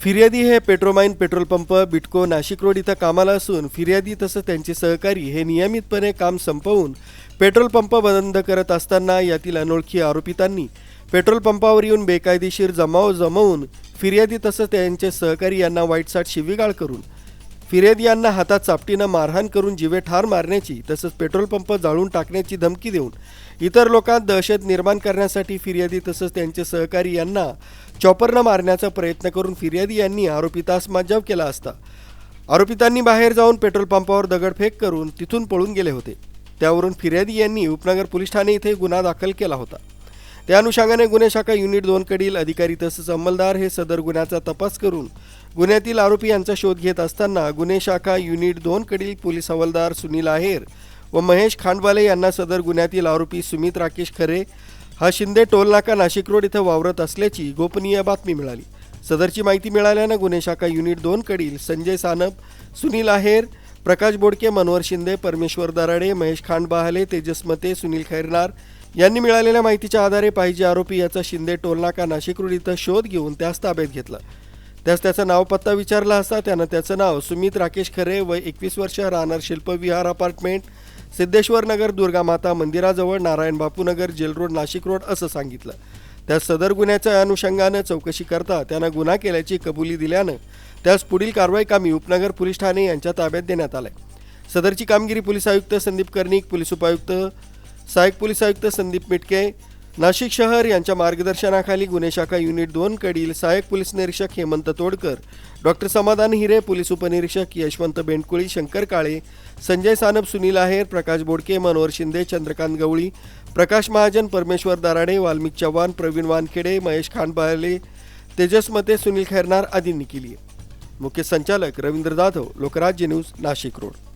फिर्यादी हे Petromine petrol pump Bytco Nashik road इथं कामाला असून फिर्यादी तसंच त्यांचे सहकारी हे नियमितपणे काम संपवून पेट्रोल पंप बंद करत असताना यातील अनोळखी आरोपितांनी पेट्रोल पंपावर येऊन बेकायदेशीर जमाव जमवून फिर्यादी तसंच त्यांचे सहकारी यांना वाईटसाट शिवीगाळ करून फिर्यादी यांना हातात चापटीनं मारहाण करून जिवे ठार मारण्याची तसंच पेट्रोल पंप जाळून टाकण्याची धमकी देऊन इतर लोकांत दहशत निर्माण करण्यासाठी फिर्यादी तसंच त्यांचे सहकारी यांना चॉपरनं मारण्याचा प्रयत्न करून फिर्यादी यांनी आरोपितास मज्जाव केला असता. आरोपितांनी बाहेर जाऊन पेट्रोल पंपावर दगडफेक करून तिथून पळून गेले होते. त्यावरून फिर्यादी यांनी उपनगर पोलीस ठाणे इथे गुन्हा दाखल केला होता. त्या अनुषंगाने गुन्हे शाखा युनिट दोनकडील अधिकारी तसंच अंमलदार हे सदर गुन्ह्याचा तपास करून गुन्ह्यातील आरोपी यांचा शोध घेत असताना गुन्हे शाखा युनिट दोनकडील पोलीस हवालदार सुनील आहेर व महेश खांडवाले यांना सदर गुन्ह्यातील आरोपी सुमित राकेश खरे हा शिंदे टोलनाका नाशिक रोड इथं वावरत असल्याची गोपनीय बातमी मिळाली. सदरची माहिती मिळाल्यानं गुन्हे शाखा युनिट दोनकडील संजय सानप सुनील आहेर प्रकाश बोडके मनोहर शिंदे परमेश्वर दराडे महेश खांडबहाले तेजस मते सुनील खैरनार यांनी मिळालेल्या माहितीच्या आधारे पाहिजे आरोपी याचा शिंदे टोलनाका नाशिक रोड इथं शोध घेऊन त्यास ताब्यात घेतला. त्यास त्याचा नाव पत्ता विचारला असता त्यानं त्याचं नाव सुमित राकेश खरे व एकवीस वर्ष राहणार शिल्पविहार अपार्टमेंट सिद्धेश्वर नगर दुर्गा माता मंदिराजवळ Narayan Bapu Nagar jail road Nashik road असं सांगितलं. त्या सदर गुन्ह्याच्या अनुषंगानं चौकशी करता त्यानं गुन्हा केल्याची कबुली दिल्यानं त्यास पुढील कारवाई कामी उपनगर पोलीस ठाणे यांच्या ताब्यात देण्यात आलंय. सदरची कामगिरी पोलीस आयुक्त संदीप कर्णिक पोलीस उपायुक्त सहाय्यक पोलीस आयुक्त संदीप मिटके नाशिक शहर यांच्या मार्गदर्शनाखाली गुन्हे शाखा युनिट दोनकडील सहाय्यक पोलीस निरीक्षक हेमंत तोडकर डॉक्टर समाधान हिरे पोलीस उपनिरीक्षक यशवंत बेंडकुळी शंकर काळे संजय सानप सुनील आहेर प्रकाश बोडके मनोहर शिंदे चंद्रकांत गवळी प्रकाश महाजन परमेश्वर दराडे वाल्मिक चव्हाण प्रवीण वानखेडे महेश खानबाले तेजस मते सुनील खैरनार आदींनी केली मुख्य संचालक रवींद्र जाधव लोकराज्य न्यूज नाशिक रोड.